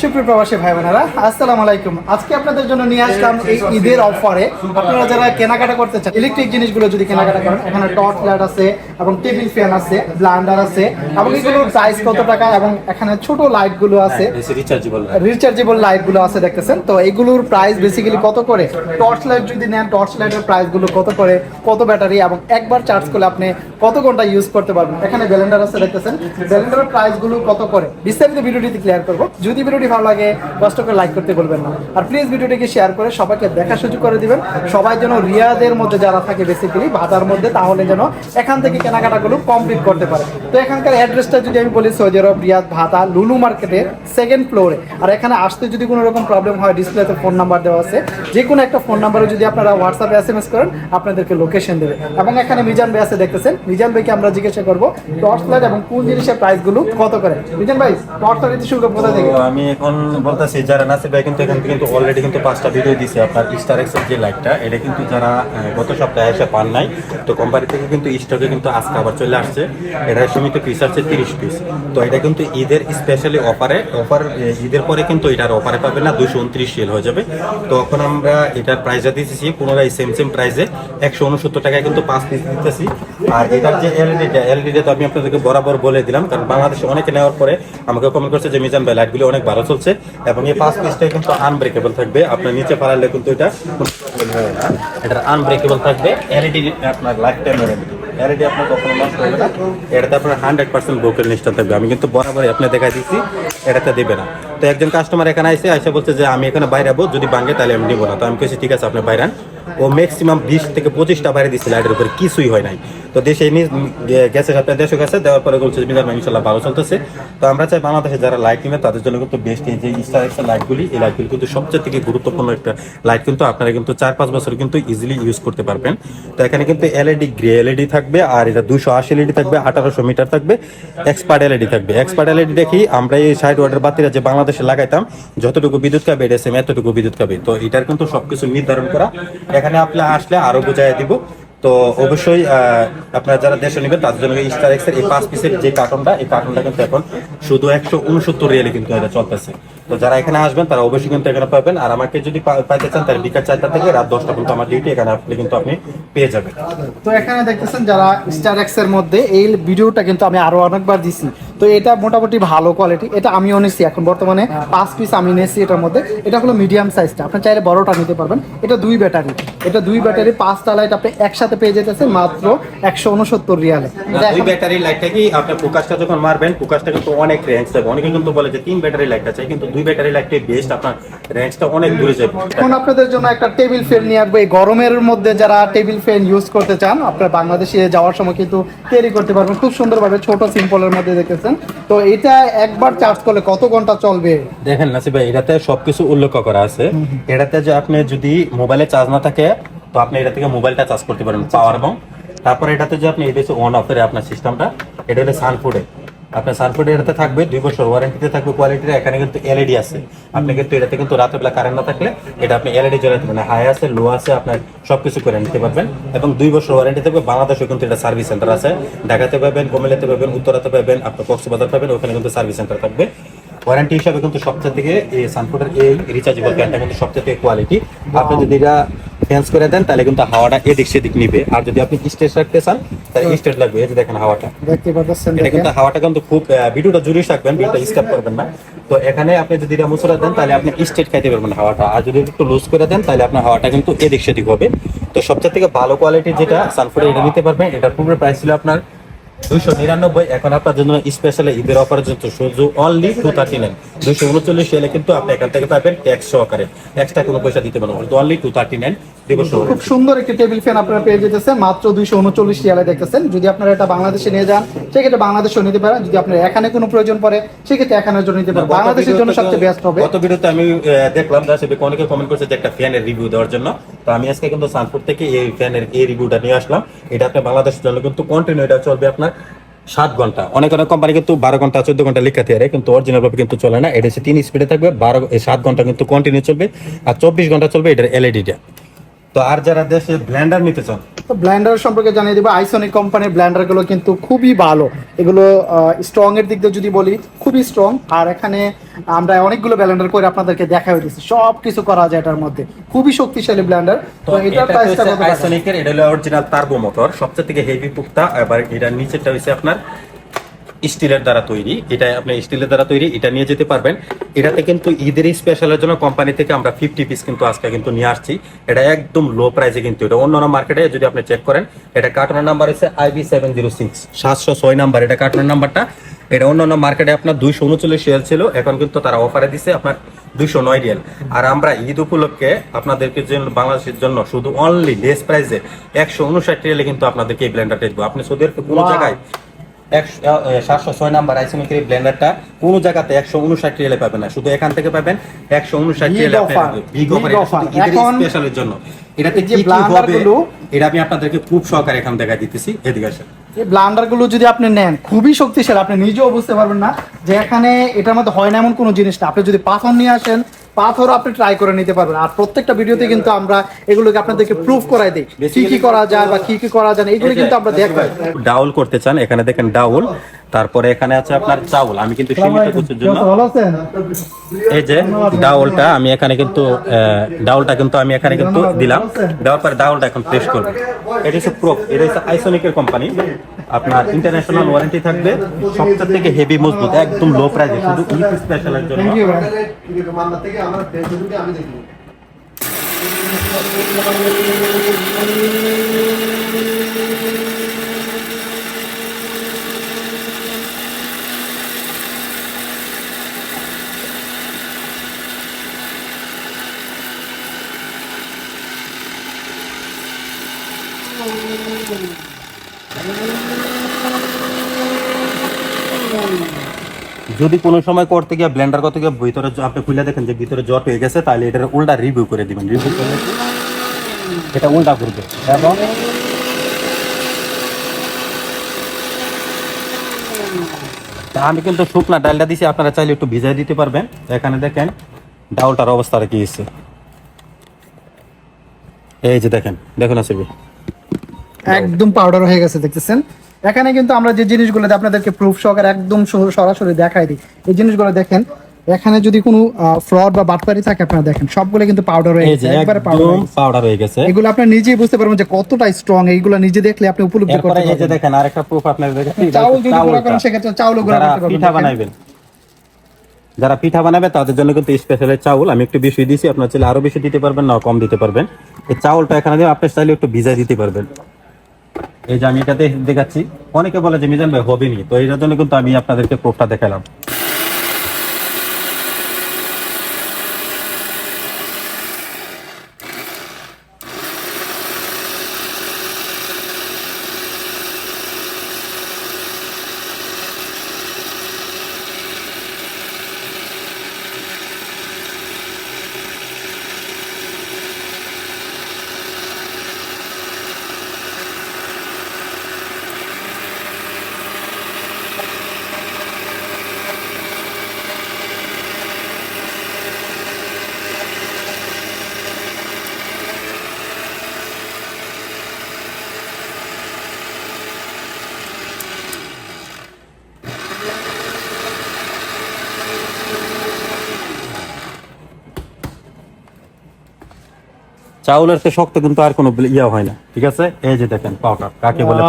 সুপ্রিয় প্রবাসী ভাই বোনেরা আসসালামু আলাইকুম। আজকে আপনাদের জন্য নিয়ে আসলাম এই ঈদের অফারে। আপনারা যারা কেনাকাটা করতে চান ইলেকট্রিক জিনিসগুলো যদি কেনাকাটা করেন এখানে টর্চ লাইট আছে এবং টেবিল ফ্যান আছে ব্লান্ডার আছে এবং এগুলোর প্রাইস কত টাকা এবং এখানে ছোট লাইটগুলো আছে রিচার্জেবল রিচার্জেবল লাইটগুলো আছে দেখতেছেন? তো এগুলোর প্রাইস বেসিক্যালি কত করে? টর্চ লাইট যদি নেন টর্চ লাইটের প্রাইসগুলো কত করে? কত ব্যাটারি এবং একবার চার্জ করলে আপনি কত ঘণ্টা ইউজ করতে পারবেন? এখানে ব্যালেন্ডার আছে দেখতেছেন? ব্যালেন্ডারের প্রাইসগুলো কত করে? বিস্তারিত ভিডিওটিতে ক্লিয়ার করব। যদি ভিডিওটি ভালো লাগে, কষ্ট করে লাইক করতে বলবেন না। আর প্লিজ ভিডিওটিকে শেয়ার করে সবাইকে দেখা সুযোগ করে দিবেন। সবাই যেন রিয়াদের মধ্যে যারা থাকে বেসিক্যালি বাজার মধ্যে, তাহলে যেন এখান থেকে কেনাকাটাগুলো কমপ্লিট করতে পারে। তো এখানকার অ্যাড্রেসটা যদি আমি বলি, সৌদি আরব, রিয়াদ, ভাতা, লুলু মার্কেটের সেকেন্ড ফ্লোরে আর এখানে আসতে যদি কোনো রকম প্রবলেম হয় ডিসপ্লেতে ফোন নাম্বার দেওয়া আছে। যে কোনো একটা ফোন নাম্বারে যদি আপনারা হোয়াটসঅ্যাপে এস এম এস করেন, আপনাদেরকে লোকেশন দেবে। এবং এখানে মিজান ভাই আছে, দেখতেছেন? মিজান ভাইকে আমরা জিজ্ঞাসা করব টর্চ লাইট এবং কোন জিনিসের প্রাইসগুলো কত করে? মিজান ভাই টর্চ লাইট শুল্ক কোথা থেকে? আমি এখন বলতেছি, যারা নাসির ভাই কিন্তু এখান থেকে কিন্তু অলরেডি কিন্তু পাঁচটা ভিডিও দিছে। আপনার স্টার এক্সের যে লাইটটা এটা কিন্তু যারা গত সপ্তাহে এসে পান নাই, তো কোম্পানি থেকে কিন্তু স্টকে কিন্তু আজকে আবার চলে আসছে। এটা সীমিত পিস আছে তিরিশ পিস তো এটা কিন্তু ঈদের স্পেশালি অফারে অফার ঈদের পরে কিন্তু এটার অফারে পাবে না দুশো উনত্রিশ সেল হয়ে যাবে। তো এখন আমরা এটার প্রাইসটা দিতেছি, পুনরায় সেম সেম প্রাইসে একশো উনসত্তর টাকায় কিন্তু পাঁচ পিস দিতেছি। আর এটার যে এলইডিটা এলইডিটা তো আমি আপনাদেরকে বরাবর বলে দিলাম, কারণ বাংলাদেশে অনেকে নেওয়ার পরে আমাকে কমেন্ট করছে যে, মিজান ভাই লাইটগুলো অনেক ভালো চলছে এবং এই পাঁচ কিন্তু আনব্রেকেবল থাকবে। আপনার নিচে পারালে কিন্তু এটা আনব্রেকেবল থাকবে। এলইডি আপনার লাইফ টাইম আপনার এটাতে আপনার হান্ড্রেড পার্সেন্ট নিষ্ঠা থাকবে। আমি কিন্তু বরাবরই আপনি দেখা দিচ্ছি, এটাতে দেবে না। তো একজন কাস্টমার এখানে বলছে যে, আমি এখানে বাইরে যাব যদি ভাঙে তাহলে আমি নিবো না। তো আমি কেছি ঠিক আছে, আপনি বাইরান ও ম্যাক্সিমাম বিশ থেকে পঁচিশটা বাইরে দিচ্ছে লাইটের উপরে কিছুই হয় নাই। তো দেশে নিয়ে গেছে আপনার দেশে গেছে, দেওয়ার পরে বলছে মিজান ইনশাল্লাহ ভালো চলতেছে। তো আমরা চাই বাংলাদেশে যারা লাইট কিনবে তাদের জন্য কিন্তু বেস্ট যে স্টার এক্সের লাইটগুলি এই লাইটগুলি কিন্তু সবচেয়ে থেকে গুরুত্বপূর্ণ একটা লাইট কিন্তু আপনারা কিন্তু চার পাঁচ বছর কিন্তু ইজিলি ইউজ করতে পারবেন। তো এখানে কিন্তু এলইডি গ্রে এলইডি থাকবে, আর এটা দুশো আশি এলইডি থাকবে, আঠারোশো মিটার থাকবে এক্সপার্ট এলইডি থাকবে। এক্সপার্ট এলইডি দেখি, আমরা এই সাইড ওয়ার্ডের বাতিরা যে বাংলাদেশে লাগাইতাম, যতটুকু বিদ্যুৎ খাবে, এটা সেম এতটুকু বিদ্যুৎ খাবে। তো এটার কিন্তু সবকিছু নির্ধারণ করা এখানে আপনি আসলে আরও বুঝাই দিব। তো অবশ্যই আপনারা যারা দেশে নেবেন, তাদের জন্য স্টার এক্সের এই পাঁচ পিসের যে কার্টনটা এই কার্টনটা কিন্তু এখন শুধু একশো উনসত্তর রিয়ালে কিন্তু এটা চলতেছে। তো যারা এখানে আসবেন, তারা অবশ্যই কিন্তু এখানে পাবেন। আর আমাকে যদি পাইতে চান, তাহলে বিকাল চারটা থেকে রাত দশটা পর্যন্ত আমার ডিউটি এখানে আপনি কিন্তু আপনি পেয়ে যাবেন। তো এখানে দেখতেছেন, যারা স্টার এক্সের মধ্যে, এই ভিডিওটা কিন্তু আমি আরও অনেকবার দিছি। তো এটা মোটামুটি ভালো কোয়ালিটি এটা আমিও নিছি এখন বর্তমানে। পাঁচ পিস আমি নিয়েছি এটার মধ্যে। এটা হলো মিডিয়াম সাইজটা আপনি চাইলে বড়টা নিতে পারবেন। এটা দুই ব্যাটারি এটা দুই ব্যাটারি পাঁচটা লাইট আপনি একসাথে পেয়ে যেতেছেন মাত্র একশো উনসত্তর রিয়ালে। দুই ব্যাটারি লাইটটা কি আপনার ফোকাসটা যখন মারবেন ফোকাসটা কিন্তু অনেক রেঞ্জ যাবে অনেকে কিন্তু বলে যে তিন ব্যাটারি লাইটটা চাই কিন্তু দুই ব্যাটারি লাইটটাই বেস্ট আপনার রেঞ্জটা অনেক দূরে যাবে। এখন আপনাদের জন্য একটা টেবিল ফ্যান নিয়ে আসব। এই গরমের মধ্যে যারা টেবিল ফ্যান ইউজ করতে চান আপনার বাংলাদেশে যাওয়ার সময় কিন্তু ক্যারি করতে পারবেন। খুব সুন্দরভাবে ছোট সিম্পলের মধ্যে দেখেছেন তো এটা একবার চার্জ করলে কত ঘণ্টা চলবে? দেখেন নাসিব ভাই এটাতে সবকিছু উল্লেখ করা আছে। এটাতে যে আপনি যদি মোবাইলে চার্জ না থাকে তো আপনি এটা থেকে মোবাইলটা চার্জ করতে পারেন পাওয়ার এবং তারপরে এটাতে যে আপনি এটা অন অফ করে আপনার সিস্টেমটা এটা হলো সানফুডে আপনার সানফুডে এটাতে থাকবে দুই বছর ওয়ারেন্টিতে থাকবে কোয়ালিটির এখানে কিন্তু এলইডি আছে। আপনি কিন্তু এটাতে কিন্তু রাতের বেলা কারেন্ট না থাকলে এটা আপনি এলইডি জ্বালাতে পারেন হাই আছে লো আছে, আপনার সবকিছু করে নিতে পারবেন। এবং দুই বছর ওয়ারেন্টি থাকবে বাংলাদেশে কিন্তু এটা সার্ভিস সেন্টার আছে। ঢাকাতে পাবেন, কুমিল্লাতে পাবেন, উত্তরাতে পাবেন, আপনার কক্সবাজার পাবেন, ওখানে কিন্তু সার্ভিস সেন্টার থাকবে। ওয়ারেন্টি হিসাবে কিন্তু সবচেয়ে থেকে এই সানফুডের এই রিচার্জেবল ফ্যানটা কিন্তু সবচেয়ে থেকে কোয়ালিটি আপনি যদি এটা ফ্যান্স করে দেন তাহলে কিন্তু হাওয়াটা এদিক সেদিক নিবে। আর যদি আপনি স্টেজ রাখতে চান তাহলে স্টেজ লাগবে এই যে দেখেন হাওয়াটা। দেখতে পাচ্ছেন এটা কিন্তু হাওয়াটা কিন্তু খুব ভিডিওটা জুড়ে রাখবেন ভিডিওটা স্টপ করবেন না। তো এখানে আপনি যদি এটা মুছরা দেন তাহলে আপনি স্টেট খাইতে পারবেন হাওয়াটা। আর যদি একটু লুজ করে দেন তাহলে আপনার হাওয়াটা কিন্তু এদিক সেদিক হবে। তো সবচেয়ে থেকে ভালো কোয়ালিটি যেটা সানফুডে এটা নিতে পারবেন। এটার পুরো প্রাইস ছিল আপনার দুইশো নিরানব্বই এখন আপনার জন্য স্পেশালি ঈদের offer only two thirty nine দুইশো উনচল্লিশ এলে কিন্তু আপনি এখান থেকে পাবেন ট্যাক্স সহকারে। এক্সট্রা কোনো পয়সা দিতে পারবেন অনলি টু থার্টি নাইন খুব সুন্দর একটি টেবিল ফ্যান আপনারা পেয়ে যেতেছেন মাত্র দুইশো উনচল্লিশ রিয়ালে দেখতেছেন। যদি আপনারা এটা বাংলাদেশে নিয়ে যান সেক্ষেত্রে বাংলাদেশেও নিতে পারেন। যদি আপনার এখানে কোনো প্রয়োজন পড়ে সেক্ষেত্রে এখানের জন্য নিতে পারেন। বাংলাদেশের জন্য সবচেয়ে বেস্ট হবে। গত ভিডিওতে আমি দেখলাম অনেকে কমেন্ট করছে যে একটা ফ্যানের রিভিউ দেওয়ার জন্য। তো আমি আজকে কিন্তু সানপুর থেকে এই ফ্যানের এই রিভিউটা নিয়ে আসলাম। এটা আপনার বাংলাদেশের জন্য কিন্তু কন্টিনিউ এটা চলবে আপনার সাত ঘণ্টা। অনেক অনেক কোম্পানি কিন্তু বারো ঘণ্টা, চোদ্দ ঘণ্টা লেখা থাকে কিন্তু অরিজিনাল ভাবে কিন্তু চলে না। এটা হচ্ছে তিন স্পিডে থাকবে, বারো সাত ঘণ্টা কিন্তু কন্টিনিউ চলবে। আর চব্বিশ ঘণ্টা চলবে এটার এলইডিটা তো আর যারা দেশে ব্লেন্ডার নিতে চান তো ব্লেন্ডার সম্পর্কে জানিয়ে দিব আইসনিক কোম্পানির ব্লেন্ডারগুলো কিন্তু খুবই ভালো। এগুলো স্ট্রং এর দিক দিয়ে যদি বলি খুবই স্ট্রং আর এখানে আমরা অনেকগুলো ব্লেন্ডার করে আপনাদেরকে দেখা হয়েছে সব কিছু করা যায় এটার মধ্যে। খুবই শক্তিশালী ব্লেন্ডার। তো এটার প্রাইসটা কত আইসনিকের এটা হলো অরিজিনাল টার্বো মোটর সবচেয়ে থেকে হেভি পুক্তা এবার এটার নিচেরটা হচ্ছে আপনার স্টিলের দ্বারা তৈরি এটা আপনি স্টিলের দ্বারা তৈরি এটা নিয়ে যেতে পারবেন। এটাতে কিন্তু ঈদের স্পেশালের জন্য কোম্পানি থেকে আমরা ফিফটি পিস কিন্তু আজকে কিন্তু নিয়ে আসছি। এটা একদম লো প্রাইসে কিন্তু এটা অন্যান্য মার্কেটে যদি আপনি চেক করেন এটা কার্টনের নাম্বার হচ্ছে আইবি সেভেন জিরো সিক্স সাতশো ছয় নাম্বার এটা কার্টনের নাম্বারটা এটা অন্যান্য মার্কেটে আপনার দুইশো উনচল্লিশ রিয়াল ছিল এখন কিন্তু তারা অফারে দিছে আপনার দুইশো নয় রিয়াল আর আমরা ঈদ উপলক্ষে আপনাদেরকে জন্য বাংলাদেশের জন্য শুধু অনলি লেস প্রাইসে একশো উনষাট রিয়ালে কিন্তু আপনাদেরকে এই ব্লেন্ডারটা দিব। আপনি সৌদি আরবে কোনো জায়গায় সাতশো ছয় নাম্বার ব্লেন্ডারটা কোনো জায়গাতে একশো উনষাট রিয়ালে পাবেন না। শুধু এখান থেকে পাবেন একশো উনষাট রিয়ালে স্পেশালের জন্য। এটাতে কি হবে এটা আমি আপনাদেরকে খুব সহকারে এখান দেখা দিতেছি। এদিকে আসেন। এই ব্লান্ডারগুলো যদি আপনি নেন খুবই শক্তিশালী। আপনি নিজেও বুঝতে পারবেন না যে এখানে এটার মধ্যে হয় না এমন কোনো জিনিস না। আপনি যদি পাথর নিয়ে আসেন পাথরও আপনি ট্রাই করে নিতে পারবেন। আর প্রত্যেকটা ভিডিওতে কিন্তু আমরা এগুলোকে আপনাদেরকে প্রুফ করাই দিই। কি কি করা যায় বা কি কি করা যায় এগুলো কিন্তু আমরা দেখাই ডাউল করতে চান এখানে দেখেন ডাউল। তারপরে এখানে আছে আপনার চাউল। আমি কিন্তু সীমিত কিছুর জন্য এই যে ডাউলটা আমি এখানে কিন্তু ডাউলটা কিন্তু আমি এখানে কিন্তু দিলাম। দেওয়ার পরে ডাউলটা এখন প্রেস করব। এটা হচ্ছে প্রো এটা হচ্ছে আইসোনিকের কোম্পানি আপনার ইন্টারন্যাশনাল ওয়ারেন্টি থাকবে। সবচেয়ে থেকে হেভি মজবুত একদম লো প্রাইসে শুধু ঈদ স্পেশালের জন্য। আমি যদি কোনো সময় করতে গিয়ে ব্লেন্ডার করতে গিয়ে ভিতরে আপনি খুলে দেখেন যে ভিতরে জট হয়ে গেছে, তাহলে এটার উল্টা রিভিউ করে দিবেন। রিভিউ করলে এটা উল্টা করবে। এবং আমি কিন্তু শুকনা ডালটা দিছি, আপনারা চাইলে একটু ভিজাই দিতে পারবেন। এখানে দেখেন ডাউলটার অবস্থাটা কি হয়েছে। এই যে দেখেন, দেখুন আসবে একদম পাউডার হয়ে গেছে, দেখতেছেন? এখানে কিন্তু আমরা যে জিনিসগুলো আপনাদেরকে প্রুফ সহকারে একদম সরাসরি দেখাই দিই। এই জিনিসগুলো দেখেন এখানে যদি কোনো ফ্রড বা বাটপারি থাকে আপনারা দেখেন সবগুলো কিন্তু পাউডার হয়ে গেছে একবারে পাউডার হয়ে গেছে। এগুলো আপনি নিজেই বুঝতে পারবেন যে কতটা স্ট্রং এইগুলো নিজে দেখলে আপনি উপলব্ধি করতে এই যে দেখেন আরেকটা প্রুফ আপনাদের দেখাচ্ছি এটা চাউল যদি গুঁড়া। করেন সেক্ষেত্রে চাউল গুঁড়া করতে পারবেন। পিঠা দেখেন। বানাবেন যারা পিঠা বানাবে তাদের জন্য কিন্তু স্পেশাল চাউল। আমি একটু বেশি দিয়েছি আপনার চাইলে আরও বেশি দিতে পারবেন না কম দিতে পারবেন। এই চাউলটা এখানে দিয়ে আপনি চাইলে একটু ভিজাই দিতে পারবেন। এই যে আমি এটাতে দেখাচ্ছি। অনেকে বলে যে, মিজান ভাই হবে নি তো এটার জন্য কিন্তু আমি আপনাদেরকে প্রুফটা দেখালাম। চাউলের তো শক্ত কিন্তু আর কোনো ইয়া হয় না ঠিক আছে? এই যে দেখেন পাউডার কাকে বলে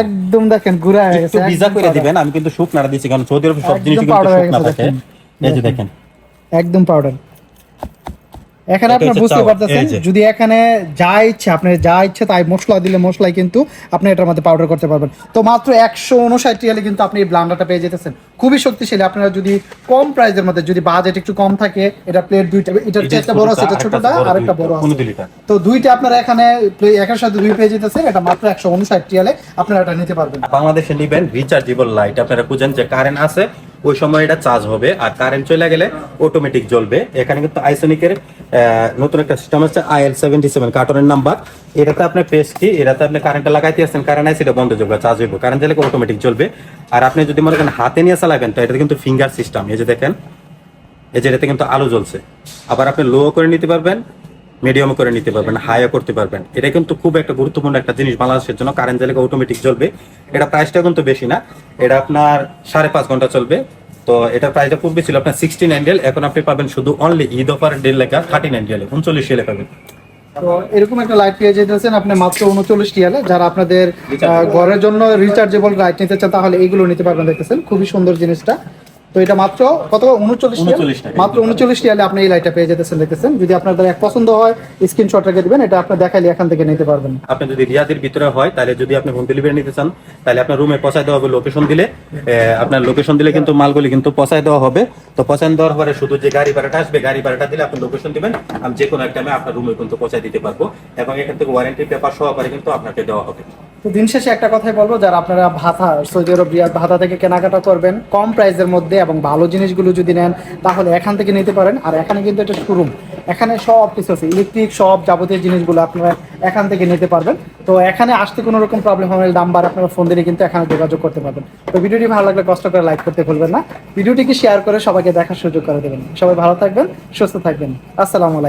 একদম দেখেন গুড়া হয়ে গেছে একটু ভিজা করে দিবেন আমি কিন্তু শুকনাটা দিয়েছি কারণ সৌদি আরবে সব জিনিস কিন্তু শুকনা থাকে। এই যে দেখেন। একদম পাউডার এখানে আপনি বুঝতে পারতেছেন যদি এখানে যা ইচ্ছে আপনার যা ইচ্ছে তাই মশলা দিলে মশলাই কিন্তু আপনি এটার মধ্যে পাউডার করতে পারবেন। তো মাত্র একশো উনষাট রিয়ালে কিন্তু আপনি এই ব্লান্ডারটা পেয়ে যেতেছেন। খুবই শক্তিশালী। আপনারা যদি কম প্রাইসের মধ্যে যদি বাজেট একটু কম থাকে এটা প্লেট দুইটা এটা একটা বড় আছে এটা ছোটটা, আর একটা বড় আছে। তো দুইটা আপনারা এখানে একের সাথে দুই পেয়ে যেতেছেন এটা মাত্র একশো উনষাট রিয়ালে আপনারা এটা নিতে পারবেন। বাংলাদেশে নিবেন রিচার্জেবল লাইট আপনারা খুঁজেন যে কারেন্ট আছে ওই সময় এটা চার্জ হবে আর কারেন্ট চলে গেলে অটোমেটিক জ্বলবে। এখানে কিন্তু আইসোনিকের নতুন একটা সিস্টেম আছে আইএল সেভেন্টি সেভেন কার্টনের নাম্বার এটাতে আপনি পেস্ট কি, এটাতে আপনি কারেন্টটা লাগাইতে আসছেন কারেন্ট আছে এটা বন্ধ যাবে চার্জ হইব। কারেন্ট চাইলে অটোমেটিক জ্বলবে। আর আপনি যদি মনে করেন হাতে নিয়ে চালাবেন, তো এটা কিন্তু ফিঙ্গার সিস্টেম এই যে দেখেন, এই যে এটাতে কিন্তু আলো জ্বলছে। আবার আপনি লো করে নিতে পারবেন মিডিয়াম করে নিতে পারবেন হাইও করতে পারবেন। এটা কিন্তু খুব একটা গুরুত্বপূর্ণ একটা জিনিস বাংলাদেশের জন্য। কারেন্ট জায়গায় অটোমেটিক চলবে, এটা প্রাইসটা কিন্তু বেশি না। এটা আপনার সাড়ে পাঁচ ঘণ্টা চলবে। তো এটার প্রাইসটা পূর্বে ছিল আপনার সিক্সটি নাইন ডেল এখন আপনি পাবেন শুধু অনলি ঈদ অফার ডেল লেখা থার্টি নাইন ডেলে উনচল্লিশ ডেলে পাবেন। তো এরকম একটা লাইট পেয়ে যেতেছেন আপনি মাত্র উনচল্লিশ টিয়ালে যারা আপনাদের ঘরের জন্য রিচার্জেবল লাইট নিতে চান, তাহলে এইগুলো নিতে পারবেন, দেখতেছেন। খুবই সুন্দর জিনিসটা। তো এটা মাত্র কত? উনচল্লিশ মাত্র উনচল্লিশ টিয়ালে আপনি এই লাইটটা পেয়ে যেতেছেন দেখতেছেন। যদি আপনাদের এক পছন্দ হয় স্ক্রিনশট রেখে দিবেন এটা আপনি দেখাইলে এখান থেকে নিতে পারবেন। আপনি যদি রিয়াদের ভিতরে হয় তাহলে যদি আপনি হোম ডেলিভারি নিতে চান তাহলে আপনার রুমে পৌঁছায় দেওয়া হবে লোকেশন দিলে। আপনার লোকেশন দিলে কিন্তু মালগুলি কিন্তু পৌঁছায় দেওয়া হবে। তো পৌঁছায় দেওয়ার পরে শুধু যে গাড়ি ভাড়াটা আসবে গাড়ি ভাড়াটা দিলে আপনি লোকেশন দিবেন। আমি যে কোনো একটা আমি আপনার রুমে কিন্তু পৌঁছায় দিতে পারব। এবং এখান থেকে ওয়ারেন্টি পেপার সহকারে কিন্তু আপনাকে দেওয়া হবে। দিন শেষে একটা কথাই বলব, যারা আপনারা ভাতা, সৌদি আরব, রিয়াদ ভাতা থেকে কেনাকাটা করবেন, কম প্রাইসের মধ্যে এবং ভালো জিনিসগুলো যদি নেন, তাহলে এখান থেকে নিতে পারেন। আর এখানে কিন্তু একটা শোরুম এখানে সব কিছু আছে, ইলেকট্রিক, সব যাবতীয় জিনিসগুলো আপনারা এখান থেকে নিতে পারবেন। তো এখানে আসতে কোনো রকম প্রবলেম হবে নাম্বার আপনারা ফোন দিলে কিন্তু এখানে যোগাযোগ করতে পারবেন। তো ভিডিওটি ভালো লাগলে কষ্ট করে লাইক করতে ভুলবেন না। ভিডিওটিকে শেয়ার করে সবাইকে দেখার সুযোগ করে দেবেন। সবাই ভালো থাকবেন, সুস্থ থাকবেন। আসসালামু আলাইকুম।